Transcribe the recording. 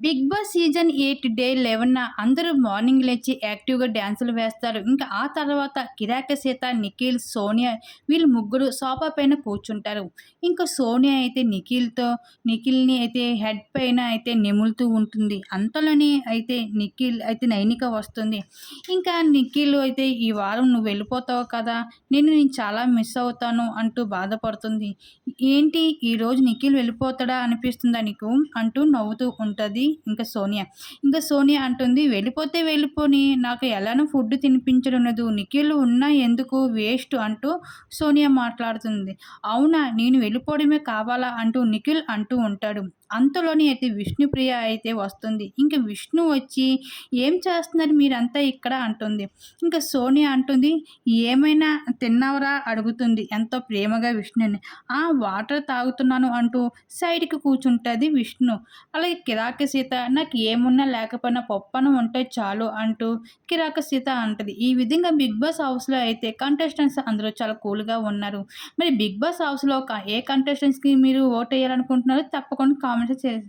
Big boss season eight day eleven అందరూ morning లేచి యాక్టివ్గా డ్యాన్సులు వేస్తారు. ఇంకా ఆ తర్వాత కిరాక సీత నిఖిల్ సోనియా వీళ్ళు ముగ్గురు సోఫా పైన కూర్చుంటారు. ఇంకా సోనియా అయితే నిఖిల్తో నిఖిల్ని అయితే హెడ్ పైన అయితే నిములుతూ ఉంటుంది. అంతలోనే అయితే నిఖిల్ అయితే నైనిక వస్తుంది. ఇంకా నిఖిల్ అయితే ఈ వారం నువ్వు వెళ్ళిపోతావు కదా నేను నేను చాలా మిస్ అవుతాను అంటూ బాధపడుతుంది. ఏంటి ఈరోజు నిఖిల్ వెళ్ళిపోతాడా అనిపిస్తుందా నీకు? అంటూ నవ్వుతూ ఉంటుంది ఇంకా సోనియా. ఇంకా సోనియా అంటుంది వెళ్ళిపోతే వెళ్ళిపోని నాకు ఎలానో ఫుడ్ తినిపించడం లేదు నిఖిల్ ఉన్నా ఎందుకు వేస్ట్? అంటూ సోనియా మాట్లాడుతుంది. అవునా నేను వెళ్ళిపోవడమే కావాలా? అంటూ నిఖిల్ అంటూ ఉంటాడు. అంతలోని అయితే విష్ణుప్రియ అయితే వస్తుంది. ఇంకా విష్ణు వచ్చి ఏం చేస్తున్నారు మీరంతా ఇక్కడ? అంటుంది. ఇంకా సోనియా అంటుంది ఏమైనా తిన్నావరా? అడుగుతుంది ఎంతో ప్రేమగా విష్ణుని. ఆ వాటర్ తాగుతున్నాను అంటూ సైడ్కి కూర్చుంటుంది విష్ణు. అలాగే కిరాక సీత నాకు ఏమున్నా లేకపోయినా పప్పనం ఉంటే చాలు అంటూ కిరాక సీత అంటది. ఈ విధంగా బిగ్ బాస్ హౌస్లో అయితే కంటెస్టెంట్స్ అందరూ చాలా కూల్గా ఉన్నారు. మరి బిగ్ బాస్ హౌస్లో ఏ కంటెస్టెంట్స్కి మీరు ఓట్ వేయాలనుకుంటున్నారో తప్పకుండా కామెంట్ చేసి